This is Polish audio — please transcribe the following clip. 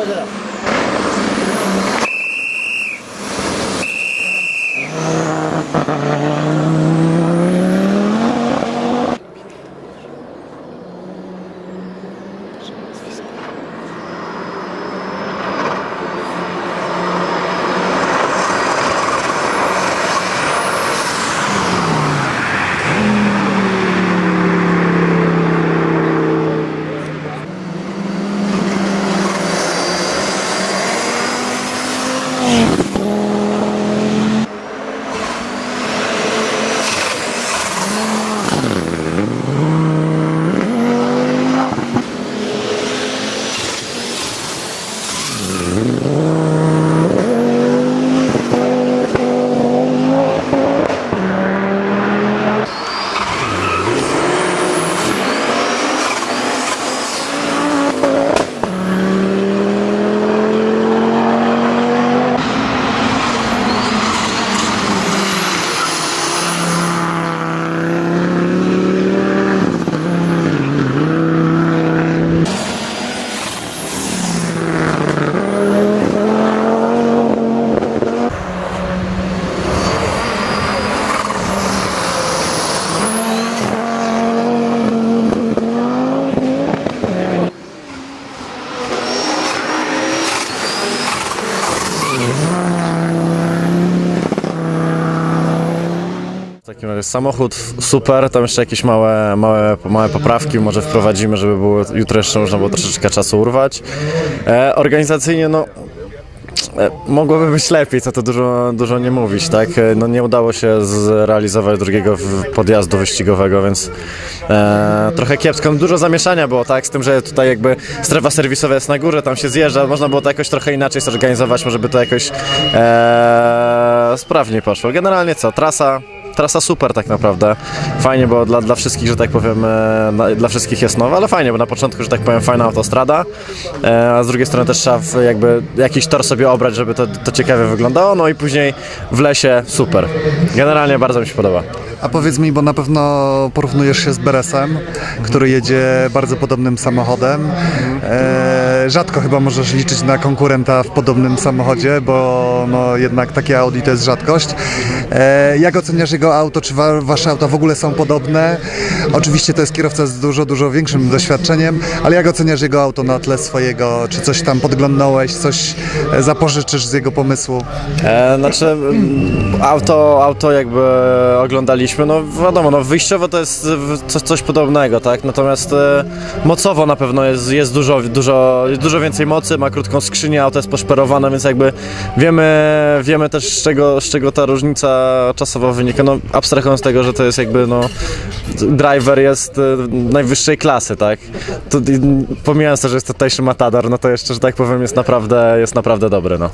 맞 아. Samochód super, tam jeszcze jakieś małe, małe, małe poprawki może wprowadzimy, żeby było, jutro jeszcze można było troszeczkę czasu urwać. E, organizacyjnie, no E, Mogłoby być lepiej, co to dużo, dużo nie mówić, tak? E, No nie udało się zrealizować drugiego podjazdu wyścigowego, więc e, trochę kiepsko. No, Dużo zamieszania było, tak? Z tym, że tutaj jakby strefa serwisowa jest na górze, tam się zjeżdża, można było to jakoś trochę inaczej zorganizować, może by to jakoś e, sprawniej poszło. Generalnie co, trasa Trasa super tak naprawdę. Fajnie, bo dla, dla wszystkich, że tak powiem, e, dla wszystkich jest nowa, ale fajnie, bo na początku, że tak powiem, fajna autostrada, e, a z drugiej strony też trzeba jakby jakiś tor sobie obrać, żeby to, to ciekawie wyglądało, no i później w lesie super. Generalnie bardzo mi się podoba. A powiedz mi, bo na pewno porównujesz się z Beresem, który jedzie bardzo podobnym samochodem. E, rzadko chyba możesz liczyć na konkurenta w podobnym samochodzie, bo no, jednak takie Audi to jest rzadkość. E, jak oceniasz jego auto? Czy wa- wasze auta w ogóle są podobne? Oczywiście to jest kierowca z dużo, dużo większym doświadczeniem, ale jak oceniasz jego auto na tle swojego? Czy coś tam podglądnąłeś, coś e, zapożyczysz z jego pomysłu? E, znaczy, auto, auto jakby oglądaliśmy, no wiadomo, no wyjściowo to jest coś, coś podobnego, tak? Natomiast e, mocowo na pewno jest, jest dużo, dużo, dużo więcej mocy, ma krótką skrzynię, auto jest poszperowane, więc jakby wiemy, wiemy też z czego, z czego ta różnica czasowa wynika, no abstrahując tego, że to jest jakby, no driver jest e, najwyższej klasy, tak? To, pomijając to, że jest to tańszy Matador, no to jeszcze, że tak powiem, jest naprawdę, jest naprawdę dobry, no.